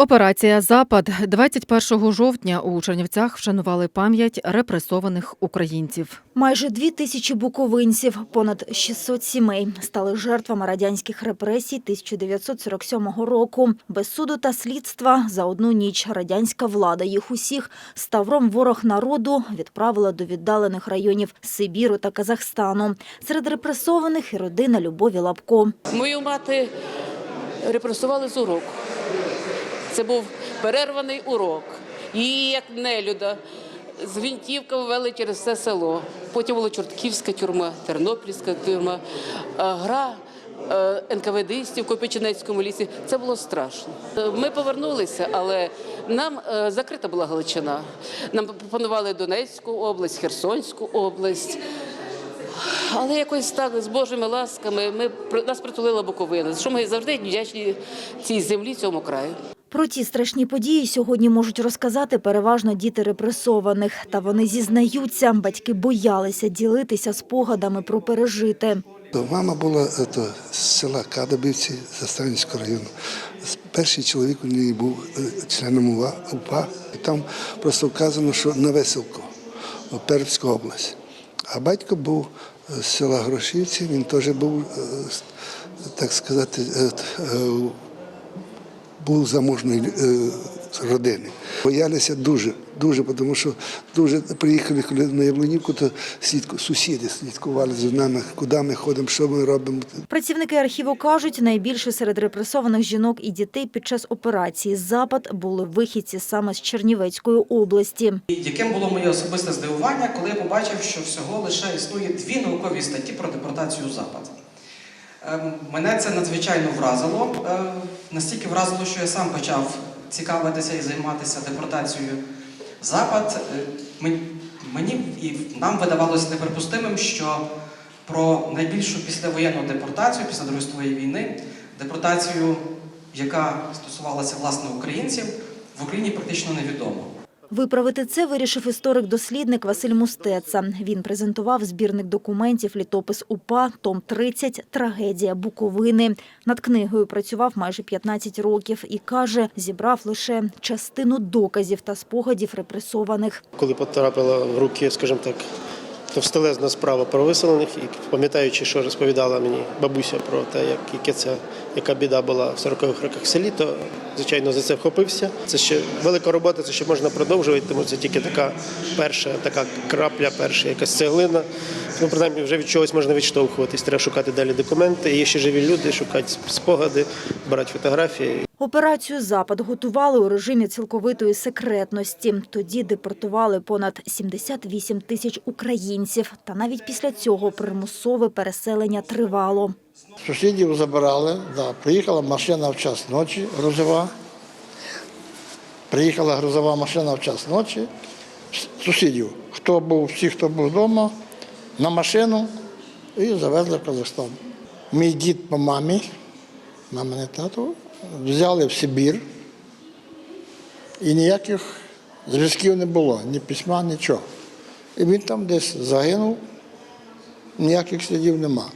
Операція Запад 21 жовтня у Чернівцях вшанували пам'ять репресованих українців. Майже дві тисячі буковинців, понад 600 сімей стали жертвами радянських репресій 1947 року. Без суду та слідства за одну ніч радянська влада їх усіх ставром ворог народу відправила до віддалених районів Сибіру та Казахстану. Серед репресованих і родина Любові Лапко. Мою мати репресували з уроку. Це був перерваний урок. Її як нелюда з гвинтівками вели через все село. Потім була Чортківська тюрма, Тернопільська тюрма, гра е, НКВДистів в Копичинецькому лісі. Це було страшно. Е, Ми повернулися, але нам е, закрита була Галичина. Нам пропонували Донецьку область, Херсонську область. Але якось так з Божими ласками ми нас притулила Буковина. За що ми завжди вдячні цій землі, цьому краю. Про ті страшні події сьогодні можуть розказати переважно діти репресованих. Та вони зізнаються, батьки боялися ділитися спогадами про пережите. Мама була е, то, з села Кадабівці Заставницького району. Перший чоловік у неї був е, членом УВА, УПА. І там просто вказано, що на Веселку, Пермська область. А батько був е, з села Грошівці, він теж був, так сказати, був заможної е, родини. Боялися дуже, дуже, тому що дуже приїхали коли на Яблунівку, то слідку, сусіди слідкували за нами, куди ми ходимо, що ми робимо. Працівники архіву кажуть, найбільше серед репресованих жінок і дітей під час операції «Запад» були вихідці саме з Чернівецької області. Яким було моє особисте здивування, коли я побачив, що всього лише існує дві наукові статті про депортацію Запад. Ем, Мене це надзвичайно вразило. Настільки вразило, що я сам почав цікавитися і займатися депортацією Запад. Е, Мені і нам видавалося неприпустимим, що про найбільшу післявоєнну депортацію після Другої світової війни, депортацію, яка стосувалася власне українців, в Україні практично невідомо. Виправити це вирішив історик-дослідник Василь Мустеца. Він презентував збірник документів літопис УПА, том 30 «Трагедія Буковини». Над книгою працював майже 15 років і, каже, зібрав лише частину доказів та спогадів репресованих. коли потрапила в руки, скажімо так, товстелезна справа про виселених, і пам'ятаючи, що розповідала мені бабуся про те, як, яке це, яка біда була в 40-х роках в селі, то звичайно за це вхопився. Це ще велика робота, це ще можна продовжувати, тому це тільки така перша, така крапля, перша якась цеглина. Ну, принаймні, вже від чогось можна відштовхуватись. Треба шукати далі документи. Є ще живі люди, шукати спогади, брати фотографії. Операцію «Запад» готували у режимі цілковитої секретності. Тоді депортували понад 78 тисяч українців. Та навіть після цього примусове переселення тривало. Сусідів забирали, да. приїхала машина в час ночі грузова. Приїхала грузова машина в час ночі. Сусідів, хто був, всі, хто був вдома, на машину і завезли в Казахстан. Мій дід по мамі, мамине тату, взяли в Сибір. І ніяких зв'язків не було, ні письма, нічого. І він там десь загинув, ніяких слідів нема.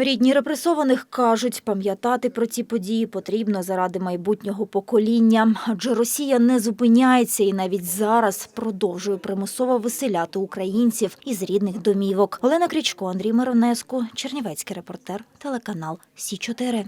Рідні репресованих кажуть, пам'ятати про ці події потрібно заради майбутнього покоління. Адже Росія не зупиняється і навіть зараз продовжує примусово виселяти українців із рідних домівок. Олена Крічко, Андрій Миронеску, Чернівецький репортер, телеканал Сі 4